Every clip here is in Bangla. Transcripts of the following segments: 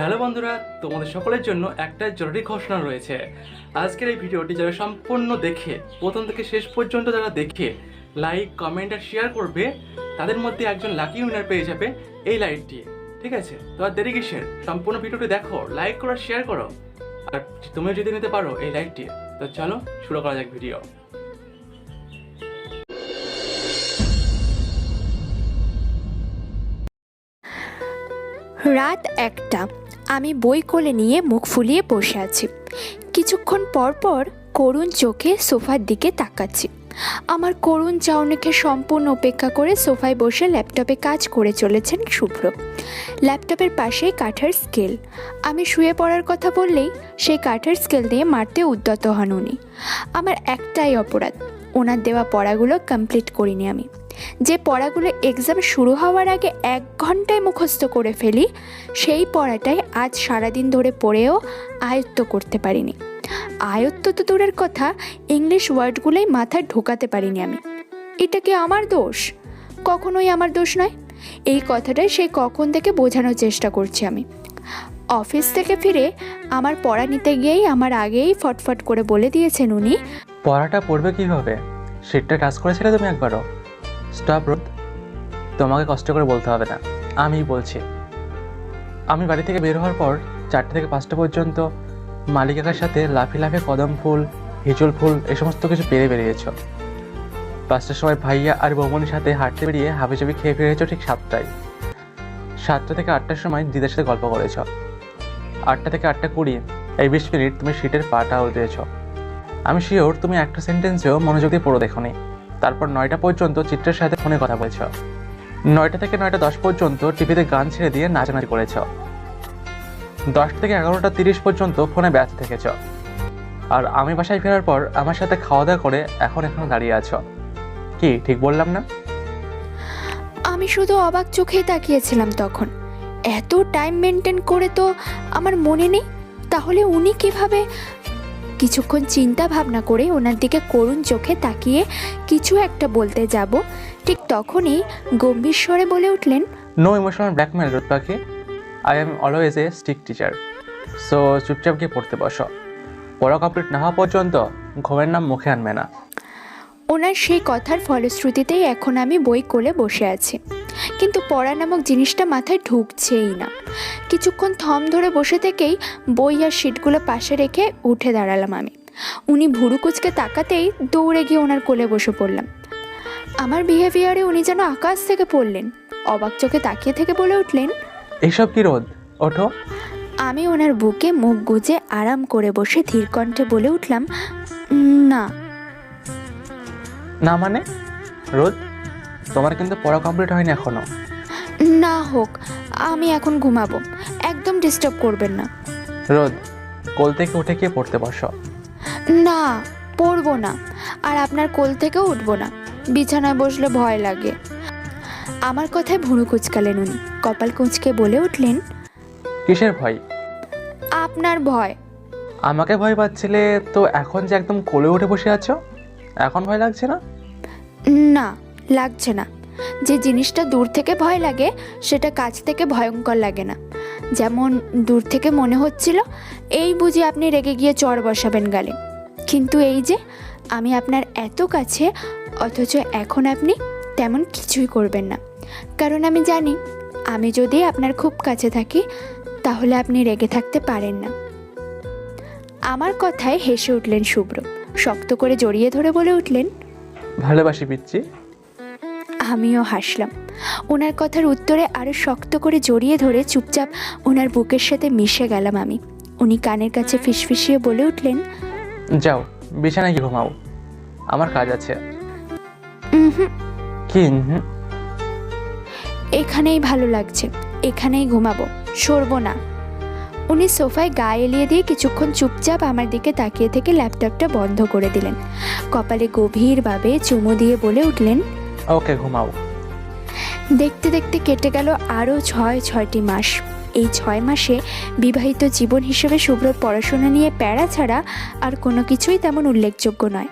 হ্যালো বন্ধুরা, তোমাদের সকলের জন্য একটা জরুরি ঘোষণা রয়েছে। আজকের এই ভিডিওটি যারা সম্পূর্ণ দেখে, প্রথম থেকে শেষ পর্যন্ত যারা দেখে লাইক কমেন্ট আর শেয়ার করবে, তাদের মধ্যে একজন লাকি উইনার পেয়ে যাবে এই লাইটটি ঠিক আছে? তো আর দেরি কিসের? সম্পূর্ণ ভিডিওটি দেখো লাইক করো আর শেয়ার করো। আর তুমিও যদি নিতে পারো এই লাইটটি তো চলো শুরু করা যাক ভিডিও রাত একটা। আমি বই কোলে নিয়ে মুখ ফুলিয়ে বসে আছি। কিছুক্ষণ পর পর করুণ চোখে সোফার দিকে তাকাচ্ছি। আমার করুণ চাউনিকে সম্পূর্ণ উপেক্ষা করে সোফায় বসে ল্যাপটপে কাজ করে চলেছেন শুভ্র। ল্যাপটপের পাশেই কাঠের স্কেল। আমি শুয়ে পড়ার কথা বললেই সেই কাঠের স্কেল দিয়ে মারতে উদ্যত হন উনি। আমার একটাই অপরাধ, ওনার দেওয়া পড়াগুলো কমপ্লিট করিনি আমি। যে পড়াগুলো এক্সাম শুরু হওয়ার আগে এক ঘন্টায় মুখস্থ করে ফেলি, সেই পড়াটাই আজ সারাদিন ধরে পড়েও আয়ত্ত করতে পারিনি। আয়ত্ত তো দূরের কথা ইংলিশ ওয়ার্ডগুলোই মাথায় ঢোকাতে পারিনি আমি। এটা কি আমার দোষ? কখনোই আমার দোষ নয়। এই কথাটাই সে কখন থেকে বোঝানোর চেষ্টা করছি আমি। অফিস থেকে ফিরে আমার পড়া নিতে গিয়েই আমার আগেই ফটফট করে বলে দিয়েছেন উনি, পড়াটা পড়বে কীভাবে? সিটটা টাচ করেছিলে তুমি একবারও? স্টপ রোদ তোমাকে কষ্ট করে বলতে হবে না। আমি বলছি। আমি বাড়ি থেকে বের হওয়ার পর চারটে থেকে পাঁচটা পর্যন্ত মালিকাকার সাথে লাফি লাফে কদম ফুল হিজল ফুল, এ সমস্ত কিছু পেরে বেরিয়েছ। পাঁচটার সময় ভাইয়া আর বৌমনির সাথে হাঁটতে বেরিয়ে হাবিজাবি খেয়ে ফিরেছ ঠিক সাতটায়। সাতটা থেকে আটটার সময় দিদার সাথে গল্প করেছ। আটটা থেকে আটটা কুড়ি এই বিশ মিনিট তুমি সিটের পাটা উল্টেছ আমি শিওর তুমি একটা সেন্টেন্সেও মনোযোগ দিয়ে পড়ো দেখোনি। তারপর নয়টা পর্যন্ত চিত্রের সাথে ফোনে কথা বলেছ। নয়টা থেকে নয়টা দশ পর্যন্ত টিভিতে গান ছেড়ে দিয়ে নাচানাচি করেছ। দশ থেকে এগারোটা তিরিশ পর্যন্ত ফোনে ব্যস্ত থেকেছ। আর আমি বাসায় ফেরার পর আমার সাথে খাওয়া দাওয়া করে এখন এখনও দাঁড়িয়ে আছো। কি, ঠিক বললাম না? আমি শুধু অবাক চোখেই তাকিয়েছিলাম তখন। এত টাইম মেনটেন করে তো আমার মনে নেই। তাহলে উনি কীভাবে কিছুক্ষণ চিন্তা ভাবনা করে ওনার দিকে করুণ চোখে তাকিয়ে কিছু একটা বলতে যাব। ঠিক তখনই গম্ভীর স্বরে বলে উঠলেন নো ইমোশনাল ব্ল্যাকমেল রোদ I am always a stick teacher so চুপচাপ গিয়ে পড়তে বসো। পড়া কমপ্লিট না হওয়া পর্যন্ত ঘুমের নাম মুখে আনবে না। ওনার সেই কথার ফলশ্রুতিতেই এখন আমি বই কোলে বসে আছি। কিন্তু পড়া নামক জিনিসটা মাথায় ঢুকছেই না। কিছুক্ষণ থম ধরে বসে থেকেই বই আর শিটগুলো পাশে রেখে উঠে দাঁড়ালাম আমি। উনি ভুরু কুচকে তাকাতেই দৌড়ে গিয়ে ওনার কোলে বসে পড়লাম। আমার বিহেভিয়ারে উনি যেন আকাশ থেকে পড়লেন অবাক চোখে তাকিয়ে থেকে বলে উঠলেন এসব কি রোদ? ওঠো। আমি ওনার বুকে মুখ গুজে আরাম করে বসে ধীর কণ্ঠে বলে উঠলাম না। না মানে? রোদ? তোমার কিন্তু পড়া কমপ্লিট হয়নি এখনও। না হোক আমি এখন ঘুমাবো। একদম ডিস্টার্ব করবেন না। রোদ কোল থেকে উঠে গিয়ে পড়তে বসো? না পড়ব না। আর আপনার কোল থেকেও উঠবো না। বিছানায় বসলে ভয় লাগে। আমার কথায় ভুরু কুচকালেন উনি। কপাল কুঁচকে বলে উঠলেন কিসের ভয়? আপনার ভয়। আমাকে ভয় পাচ্ছিলে তো এখন যে একদম কোলে উঠে বসে আছো? এখন ভয় লাগছে না? না। লাগছে না। যে জিনিসটা দূর থেকে ভয় লাগে, সেটা কাছ থেকে ভয়ঙ্কর লাগে না। যেমন দূর থেকে মনে হচ্ছিল, এই বুঝি আপনি রেগে গিয়ে চর বসাবেন গালে। কিন্তু এই যে, আমি আপনার এত কাছে, অথচ এখন আপনি তেমন কিছুই করবেন না। কারণ আমি জানি, আমি যদি আপনার খুব কাছে থাকি, তাহলে আপনি রেগে থাকতে পারেন না। আমার কথায় হেসে উঠলেন শুভ্র। শক্ত করে জড়িয়ে ধরে বলে উঠলেন, ভালোবাসি পিচ্ছি আমিও হাসলাম। ওনার কথার উত্তরে আরও শক্ত করে জড়িয়ে ধরে চুপচাপ ওনার বুকের সাথে মিশে গেলাম আমি। উনি কানের কাছে ফিসফিসিয়ে বলে উঠলেন যাও বিছানায় গিয়ে ঘুমাও। আমার কাজ আছে। "উহুম, কি? এখানেই ভালো লাগছে এখানেই ঘুমাবো সরবো না। উনি সোফায় গা এলিয়ে দিয়ে কিছুক্ষণ চুপচাপ আমার দিকে তাকিয়ে থেকে ল্যাপটপটা বন্ধ করে দিলেন। কপালে গভীরভাবে চুমু দিয়ে বলে উঠলেন ওকে, ঘুমাও। দেখতে দেখতে কেটে গেল আরও ছয়, ছয়টি মাস। এই ছয় মাসে বিবাহিত জীবন হিসেবে শুভ্রর পড়াশোনা নিয়ে প্যারা ছাড়া আর কোনো কিছুই তেমন উল্লেখযোগ্য নয়।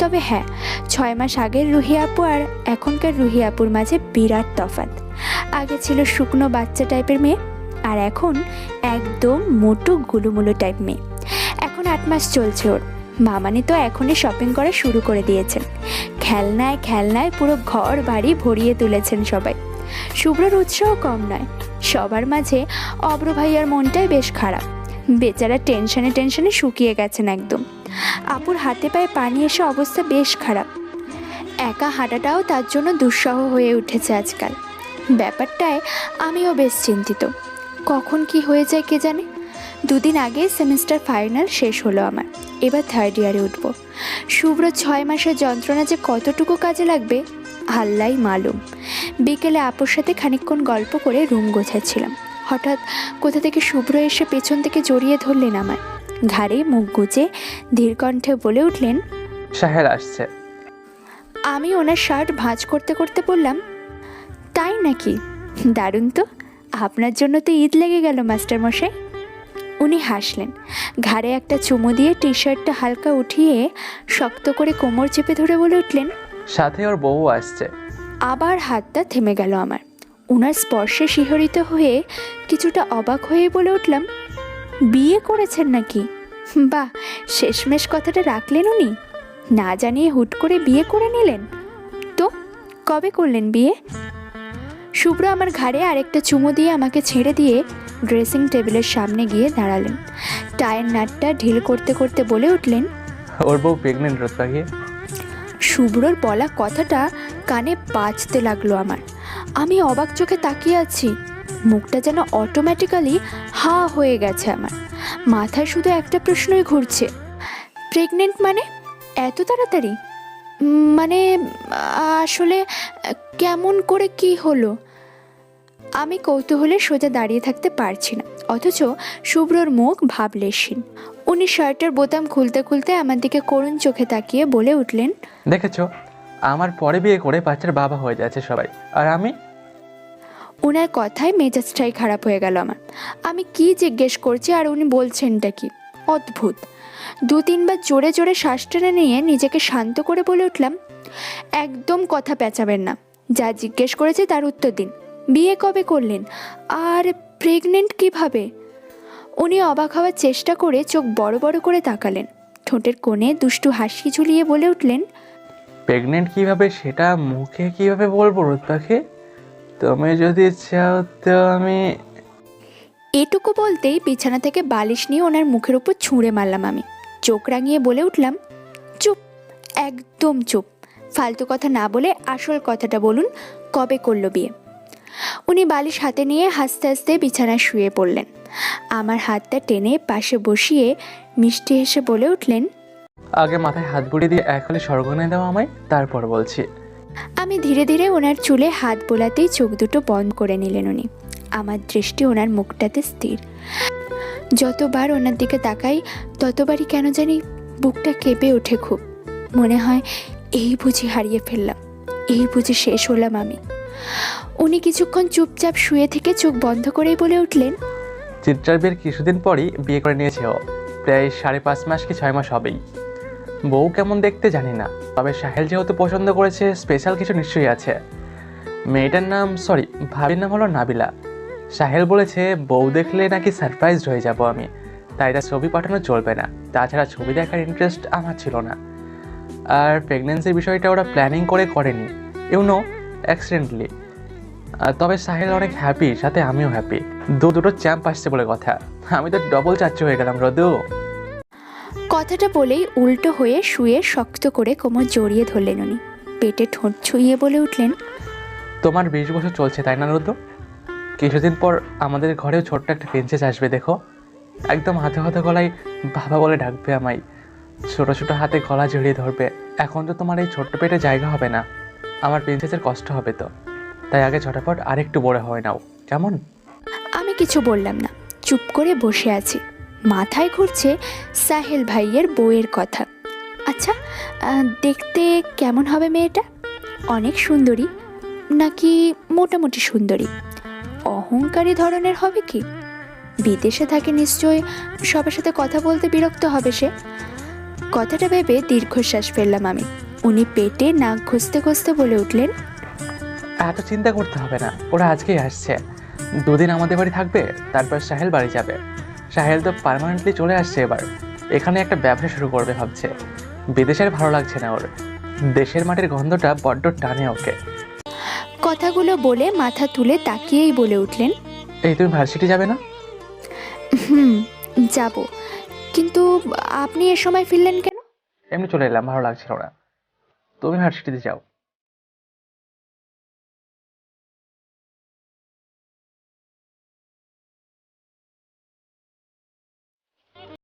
তবে হ্যাঁ ছয় মাস আগের রুহি আপু আর এখনকার রুহি আপুর মাঝে বিরাট তফাৎ। আগে ছিল শুকনো বাচ্চা টাইপের মেয়ে, আর এখন একদম মোটু গুলুমুলু টাইপ মেয়ে। এখন আট মাস চলছে ওর। মামানি তো এখনই শপিং করা শুরু করে দিয়েছেন। খেলনায় খেলনায় পুরো ঘর বাড়ি ভরিয়ে তুলেছেন সবাই। শুভ্রর উৎসাহ কম নয়, সবার মাঝে অব্র ভাইয়ার মনটাই বেশ খারাপ। বেচারা টেনশনে টেনশনে শুকিয়ে গেছেন একদম। আপুর হাতে পায়ে পানি এসে অবস্থা বেশ খারাপ। একা হাঁটাটাও তার জন্য দুঃসহ হয়ে উঠেছে আজকাল। ব্যাপারটায় আমিও বেশ চিন্তিত। কখন কি হয়ে যায় কে জানে? দুদিন আগে সেমিস্টার ফাইনাল শেষ হলো আমার। এবার থার্ড ইয়ারে উঠব। শুভ্র ছয় মাসের যন্ত্রণা যে কতটুকু কাজে লাগবে আল্লাই মালুম। বিকেলে আপুর সাথে খানিকক্ষণ গল্প করে রুম গোছাচ্ছিলাম। হঠাৎ কোথা থেকে শুভ্র এসে পেছন থেকে জড়িয়ে ধরলেন আমার ঘাড়ে মুখ গুজে ধীর কণ্ঠে বলে উঠলেন সাহেল আসছে। আমি ওনার শার্ট ভাঁজ করতে করতে বললাম তাই নাকি? দারুণ তো আপনার জন্য তো ঈদ লেগে গেল মাস্টারমশাই। উনি হাসলেন। ঘাড়ে একটা চুমু দিয়ে টি শার্টটা হালকা উঠিয়ে শক্ত করে কোমর চেপে ধরে বলে উঠলেন সাথে ওর বউ আসছে। আবার হাতটা থেমে গেল আমার। ওনার স্পর্শে শিহরিত হয়ে কিছুটা অবাক হয়ে বলে উঠলাম বিয়ে করেছেন নাকি? বাহ শেষমেশ কথাটা রাখলেন উনি। না জানিয়ে হুট করে বিয়ে করে নিলেন। তো কবে করলেন বিয়ে? শুভ্র আমার ঘাড়ে আরেকটা চুমু দিয়ে আমাকে ছেড়ে দিয়ে ড্রেসিং টেবিলের সামনে গিয়ে দাঁড়ালেন। টায়ের নাটটা ঢিল করতে করতে বলে উঠলেন ওর বউ প্রেগনেন্ট পাখি শুভ্রর বলা কথাটা কানে বাজতে লাগল আমার। আমি অবাক চোখে তাকিয়ে আছি মুখটা যেন অটোমেটিক্যালি হা হয়ে গেছে আমার। মাথায় শুধু একটা প্রশ্নই ঘুরছে প্রেগনেন্ট মানে এত তাড়াতাড়ি? মানে আসলে কেমন করে কি হলো? আমি কৌতূহলে সোজা দাঁড়িয়ে থাকতে পারছি না অথচ শুভ্রর মুখ ভাবলেশীন উনি শার্টের বোতাম খুলতে খুলতে আমার দিকে করুণ চোখে তাকিয়ে বলে উঠলেন দেখেছ আমার পরে বিয়ে করে বাচ্চার বাবা হয়ে যাচ্ছে সবাই আর আমি? ওনার কথায় মেজাজটাই খারাপ হয়ে গেল আমার। আমি কি জিজ্ঞেস করছি আর উনি বলছেনটা কি? অদ্ভুত। দু তিনবার জোরে জোরে শ্বাস টেনে নিয়ে নিজেকে শান্ত করে বলে উঠলাম একদম কথা পেঁচাবেন না। যা জিজ্ঞেস করেছে তার উত্তর দিন। বিয়ে কবে করলেন? আর প্রেগনেন্ট কীভাবে? উনি অবাক হওয়ার চেষ্টা করে চোখ বড় বড় করে তাকালেন। ঠোঁটের কোণে দুষ্টু হাসি ঝুলিয়ে বলে উঠলেন প্রেগনেন্ট কীভাবে সেটা মুখে কীভাবে বলব রোদ তুমি যদি চাও তো আমি এটুকু বলতেই বিছানা থেকে বালিশ নিয়ে ওনার মুখের উপর ছুঁড়ে মারলাম আমি। চোখ রাঙিয়ে বলে উঠলাম চুপ একদম চুপ। ফালতু কথা না বলে আসল কথাটা বলুন কবে করল বিয়ে? উনি বালিশ হাতে নিয়ে হাসতে হাসতে বিছানায় শুয়ে পড়লেন। আমার হাতটা টেনে পাশে বসিয়ে মিষ্টি হেসে বলে উঠলেন আগে মাথায় হাত বুড়িয়ে দিয়ে এক হলে স্বর্গনে দাও আমায় তারপর বলছি। আমি ধীরে ধীরে ওনার চুলে হাত বোলাতেই চোখ দুটো বন্ধ করে নিলেন উনি। আমার দৃষ্টি ওনার মুখটাতে স্থির। যতবার ওনার দিকে তাকাই ততবারই কেন জানি বুকটা কেঁপে ওঠে খুব। মনে হয় এই বুঝি হারিয়ে ফেললাম এই বুঝি শেষ হলাম আমি। উনি কিছুক্ষণ চুপচাপ শুয়ে থেকে চোখ বন্ধ করেই বলে উঠলেন, চিত্রার বিয়ের কিছুদিন পরই বিয়ে করে নিয়েছে ও। প্রায় সাড়ে পাঁচ মাস কি ছয় মাস হবেই। বউ কেমন দেখতে জানি না, তবে সাহেল যেহেতু পছন্দ করেছে স্পেশাল কিছু নিশ্চয়ই আছে। মেয়েটার নাম সরি ভাবির নাম হলো নাবিলা। সাহেল বলেছে, বউ দেখলে নাকি সারপ্রাইজড হয়ে যাব আমি। তাই তার ছবি পাঠানো চলবে না। তাছাড়া ছবি দেখার ইন্টারেস্ট আমার ছিল না। আর প্রেগনেন্সির বিষয়টা ওরা প্ল্যানিং করে করেনি। ইউনো অ্যাক্সিডেন্টলি তবে সাহেল অনেক হ্যাপি সাথে আমিও হ্যাপি দু দুটো চ্যাম্প আসছে বলে কথা। আমি তো ডবল চাচ্চু হয়ে গেলাম রদু। কথাটা বলেই উল্টো হয়ে শুয়ে শক্ত করে কোমর জড়িয়ে ধরলেন উনি। পেটে ঠোঁট ছুঁয়ে বলে উঠলেন তোমার বিশ বছর চলছে তাই না রুদ্র কিছুদিন পর আমাদের ঘরেও ছোট্ট একটা প্রিন্সেস আসবে দেখো। একদম হাতে হাতে গলায় বাবা বলে ডাকবে আমায়। ছোটো ছোটো হাতে গলা জড়িয়ে ধরবে। এখন তো তোমার এই ছোট্ট পেটে জায়গা হবে না। আমার প্রিন্সেসের কষ্ট হবে তো। তাই আগে ঝটাপট আরেকটু বড় হয়ে নাও। কেমন? আমি কিছু বললাম না। চুপ করে বসে আছি। মাথায় ঘুরছে সাহেল ভাইয়ের বউয়ের কথা। আচ্ছা দেখতে কেমন হবে মেয়েটা? অনেক সুন্দরী, নাকি মোটামুটি সুন্দরী? অহংকারী ধরনের হবে কি? বিদেশে থাকে নিশ্চয় সবার সাথে কথা বলতে বিরক্ত হবে সে। কথাটা ভেবে দীর্ঘশ্বাস ফেললাম আমি। উনি পেটে নাক ঘষতে ঘষতে বলে উঠলেন এত চিন্তা করতে হবে না ওরা আজকেই আসছে। দুদিন আমাদের বাড়ি থাকবে তারপর সাহেল বাড়ি যাবে। সাহেল তো পার্মানেন্টলি চলে আসছে এবার। এখানে একটা ব্যবসা শুরু করবে ভাবছে। বিদেশের ভালো লাগছে না ওর। দেশের মাটির গন্ধটা বড্ড টানে ওকে। কথাগুলো বলে মাথা তুলে তাকিয়েই বলে উঠলেন এই তুমি ভার্সিটি যাবে না? হুম যাব। কিন্তু আপনি এ সময় ফিরলেন কেন? এমনি চলে এলাম ভালো লাগছিল না। তুমি ভার্সিটিতে যাও।